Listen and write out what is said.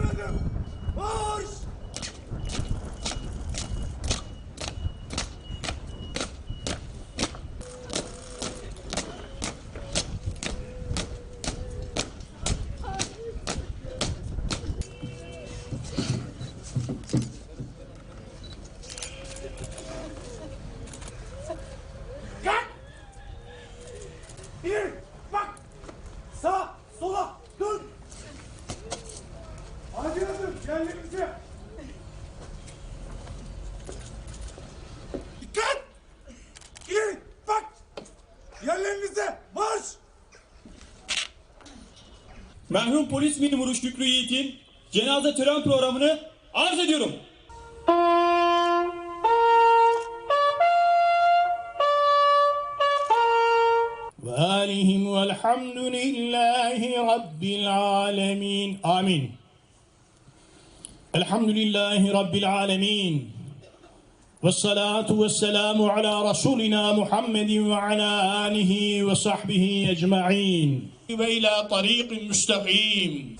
Emrederim. Marş! Kalk! İleri, bak! Sağ, sola, Yerlerinize, marş! Merhum polis memuru Şükrü Yiğit'in cenaze tören programını arz ediyorum. وآلهم والحمد لله رب العالمين آمين الحمد لله رب العالمين والصلاة والسلام على رسولنا محمد وعلى آله وصحبه أجمعين. وإلى طريق مستقيم.